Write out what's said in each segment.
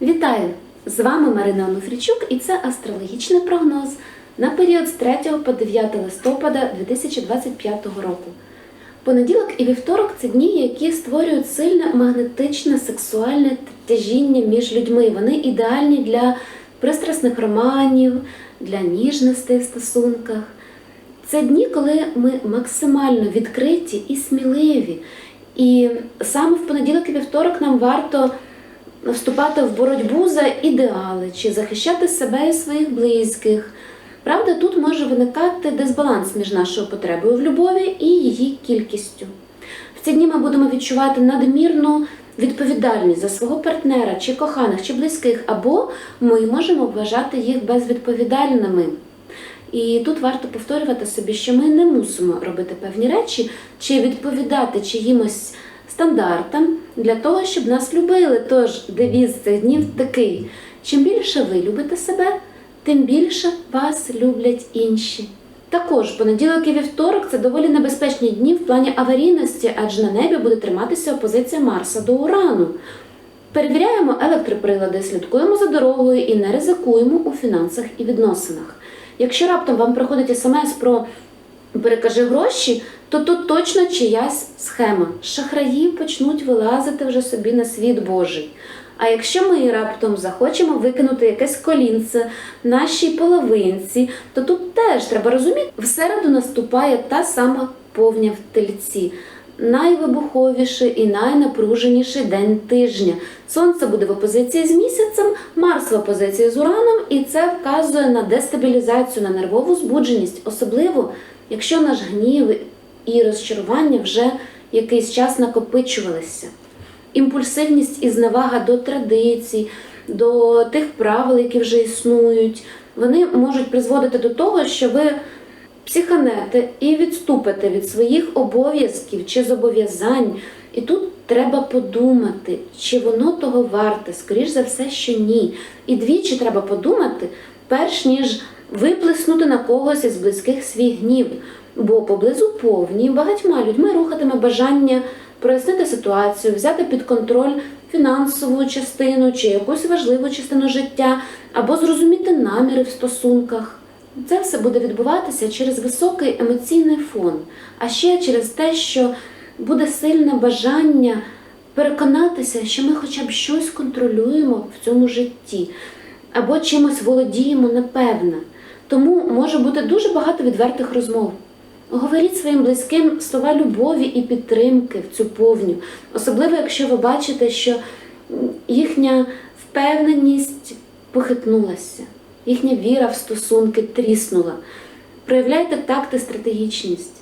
Вітаю! З вами Марина Онуфрічук і це астрологічний прогноз на період з 3 по 9 листопада 2025 року. Понеділок і вівторок це дні, які створюють сильне магнетичне сексуальне тяжіння між людьми. Вони ідеальні для пристрасних романів, для ніжностей в стосунках. Це дні, коли ми максимально відкриті і сміливі. І саме в понеділок і вівторок нам варто вступати в боротьбу за ідеали чи захищати себе і своїх близьких. Правда, тут може виникати дисбаланс між нашою потребою в любові і її кількістю. В ці дні ми будемо відчувати надмірну відповідальність за свого партнера, чи коханих, чи близьких, або ми можемо вважати їх безвідповідальними. І тут варто повторювати собі, що ми не мусимо робити певні речі чи відповідати чиїмось стандартам для того, щоб нас любили. Тож девіз цих днів такий: чим більше ви любите себе, тим більше вас люблять інші. Також понеділок і вівторок це доволі небезпечні дні в плані аварійності, адже на небі буде триматися опозиція Марса до Урану. Перевіряємо електроприлади, слідкуємо за дорогою і не ризикуємо у фінансах і відносинах. Якщо раптом вам приходить смс про перекажи гроші, то тут точно чиясь схема. Шахраї почнуть вилазити вже собі на світ Божий. А якщо ми раптом захочемо викинути якесь колінце нашій половинці, то тут теж треба розуміти, в середу наступає та сама повня в тельці. Найвибуховіший і найнапруженіший день тижня. Сонце буде в опозиції з місяцем, Марс в опозиції з Ураном, і це вказує на дестабілізацію, на нервову збудженість, особливо якщо наш гнів і розчарування вже якийсь час накопичувалися. Імпульсивність і зневага до традицій, до тих правил, які вже існують, вони можуть призводити до того, що ви психанете і відступите від своїх обов'язків чи зобов'язань. І тут треба подумати, чи воно того варте, скоріш за все, що ні. І двічі треба подумати, перш ніж виплеснути на когось із близьких свій гнів. Бо поблизу повні багатьма людьми рухатиме бажання прояснити ситуацію, взяти під контроль фінансову частину чи якусь важливу частину життя, або зрозуміти наміри в стосунках. Це все буде відбуватися через високий емоційний фон, а ще через те, що буде сильне бажання переконатися, що ми хоча б щось контролюємо в цьому житті, або чимось володіємо напевне. Тому може бути дуже багато відвертих розмов. Говоріть своїм близьким слова любові і підтримки в цю повню, особливо якщо ви бачите, що їхня впевненість похитнулася, їхня віра в стосунки тріснула. Проявляйте такт і стратегічність,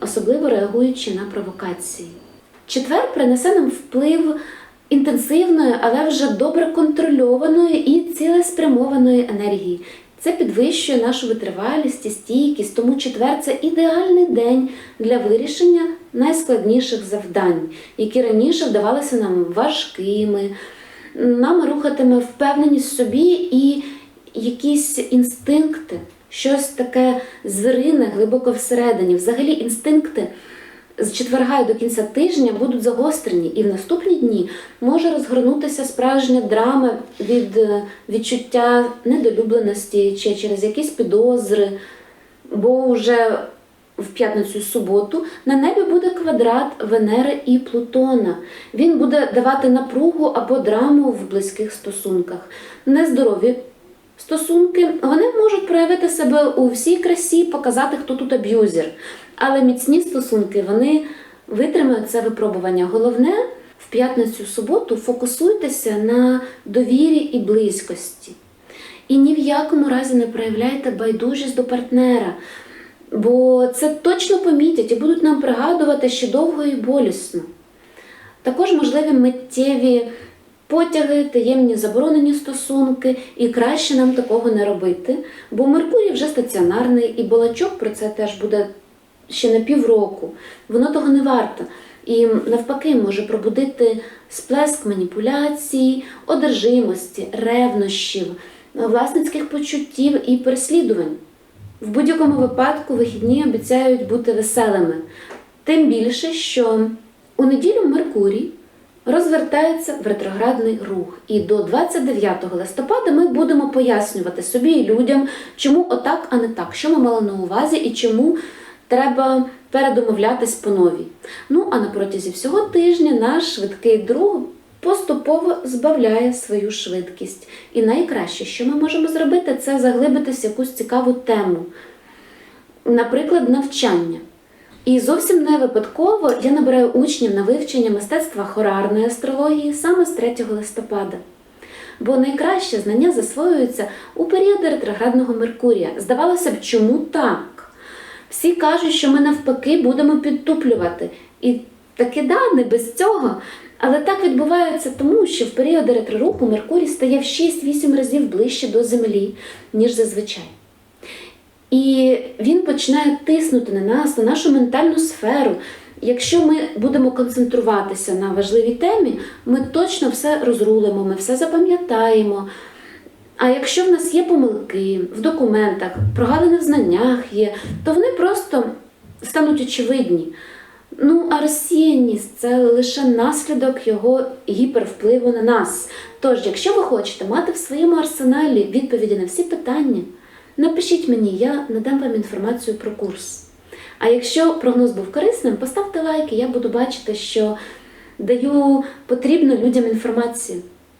особливо реагуючи на провокації. Четвер принесе нам вплив інтенсивної, але вже добре контрольованої і цілеспрямованої енергії. Це підвищує нашу витривалість і стійкість, тому четвер це ідеальний день для вирішення найскладніших завдань, які раніше вдавалися нам важкими. Нами рухатиме впевненість в собі і якісь інстинкти, щось таке звірине глибоко всередині. Взагалі, інстинкти з четверга до кінця тижня будуть загострені, і в наступні дні може розгорнутися справжня драма від е, відчуття недолюбленості чи через якісь підозри, бо вже в п'ятницю суботу на небі буде квадрат Венери і Плутона. Він буде давати напругу або драму в близьких стосунках. Нездорові стосунки вони можуть проявити себе у всій красі, показати, хто тут аб'юзер. Але міцні стосунки вони витримають це випробування. Головне в п'ятницю в суботу фокусуйтеся на довірі і близькості. І ні в якому разі не проявляйте байдужість до партнера, бо це точно помітять і будуть нам пригадувати ще довго і болісно. Також можливі миттєві потяги, таємні заборонені стосунки, і краще нам такого не робити, бо Меркурій вже стаціонарний, і балачок про це теж буде ще на півроку. Воно того не варто. І навпаки може пробудити сплеск маніпуляцій, одержимості, ревнощів, власницьких почуттів і переслідувань. В будь-якому випадку вихідні обіцяють бути веселими. Тим більше, що у неділю Меркурій розвертається в ретроградний рух. І до 29 листопада ми будемо пояснювати собі і людям, чому отак, а не так, що ми мали на увазі і чому треба передомовлятись по новій. Ну а на протязі всього тижня наш швидкий друг поступово збавляє свою швидкість. І найкраще, що ми можемо зробити, це заглибитись в якусь цікаву тему, наприклад, навчання. І зовсім не випадково я набираю учнів на вивчення мистецтва хорарної астрології саме з 3 листопада. Бо найкраще знання засвоюються у періоди ретроградного Меркурія. Здавалося б, чому так? Всі кажуть, що ми навпаки будемо підтуплювати. І таки да, не без цього. Але так відбувається тому, що в періоди ретроруху Меркурій стає в 6-8 разів ближче до Землі, ніж зазвичай. І він починає тиснути на нас, на нашу ментальну сферу. Якщо ми будемо концентруватися на важливій темі, ми точно все розрулимо, ми все запам'ятаємо. А якщо в нас є помилки в документах, прогалини в знаннях є, то вони просто стануть очевидні. Ну, а розсіяність це лише наслідок його гіпервпливу на нас. Тож, якщо ви хочете мати в своєму арсеналі відповіді на всі питання, напишіть мені, я надам вам інформацію про курс. А якщо прогноз був корисним, поставте лайки, я буду бачити, що даю потрібну людям інформацію.